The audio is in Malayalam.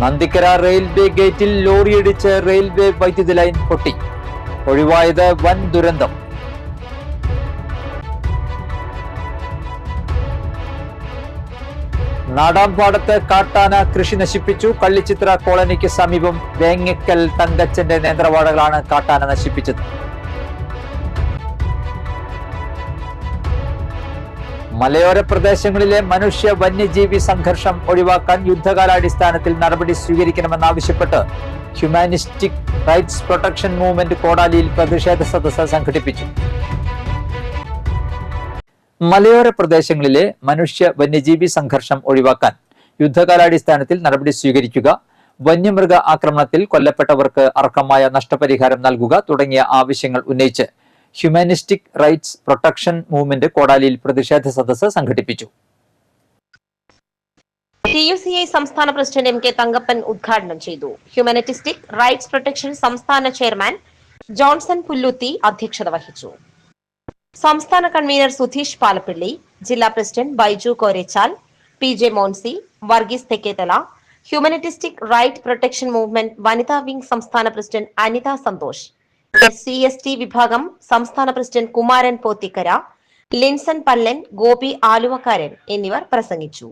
നന്ദിക്കര റെയിൽവേ ഗേറ്റിൽ ലോറിയിടിച്ച് റെയിൽവേ വൈദ്യുതി ലൈൻ പൊട്ടി. ഒഴിവായത് വൻ ദുരന്തം. നാടാംപാടത്ത് കാട്ടാന കൃഷി നശിപ്പിച്ചു. കള്ളിച്ചിത്ര കോളനിക്ക് സമീപം വേങ്ങിക്കൽ തങ്കച്ചന്റെ നേന്ത്രവാടകളാണ് കാട്ടാന നശിപ്പിച്ചത്. മലയോര പ്രദേശങ്ങളിലെ മനുഷ്യ വന്യജീവി സംഘർഷം ഒഴിവാക്കാൻ യുദ്ധകാലാടിസ്ഥാനത്തിൽ നടപടി സ്വീകരിക്കണമെന്നാവശ്യപ്പെട്ട് ഹ്യൂമാനിസ്റ്റിക് റൈറ്റ്സ് പ്രൊട്ടക്ഷൻ മൂവ്മെന്റ് കോടാലിയിൽ പ്രതിഷേധ സദസ്സ് സംഘടിപ്പിച്ചു. മലയോര പ്രദേശങ്ങളിലെ മനുഷ്യ വന്യജീവി സംഘർഷം ഒഴിവാക്കാൻ യുദ്ധകാലാടിസ്ഥാനത്തിൽ നടപടി സ്വീകരിക്കുക വന്യമൃഗ ആക്രമണത്തിൽ കൊല്ലപ്പെട്ടവർക്ക് അർഹമായ നഷ്ടപരിഹാരം നൽകുക തുടങ്ങിയ ആവശ്യങ്ങൾ ഉന്നയിച്ച് ഹ്യൂമാനിസ്റ്റിക് റൈറ്റ്സ് പ്രൊട്ടക്ഷൻ മൂവ്മെന്റ് കോടാലിയിൽ പ്രതിഷേധ സദസ്സ് സംഘടിപ്പിച്ചു. ടി യു സി ഐ സംസ്ഥാന പ്രസിഡന്റ് എം കെ തങ്കപ്പൻ ഉദ്ഘാടനം ചെയ്തു. ഹ്യൂമാനിറ്റിസ്റ്റിക് റൈറ്റ്സ് പ്രൊട്ടക്ഷൻ സംസ്ഥാന ചെയർമാൻ ജോൺസൺ പുല്ലുത്തി അധ്യക്ഷത വഹിച്ചു. സംസ്ഥാന കൺവീനർ സുധീഷ് പാലപ്പിള്ളി ജില്ലാ president Baiju Korechal P J Moncy Varghese Thekkethala humanistic right protection movement വനിതാ വിംഗ് സംസ്ഥാന president Anitha Santhosh S C S T വിഭാഗം സംസ്ഥാന പ്രസിഡന്റ് കുമാരൻ പോത്തിക്കര ലിൻസൺ പല്ലൻ ഗോപി ആലുവക്കാരൻ എന്നിവർ പ്രസംഗിച്ചു.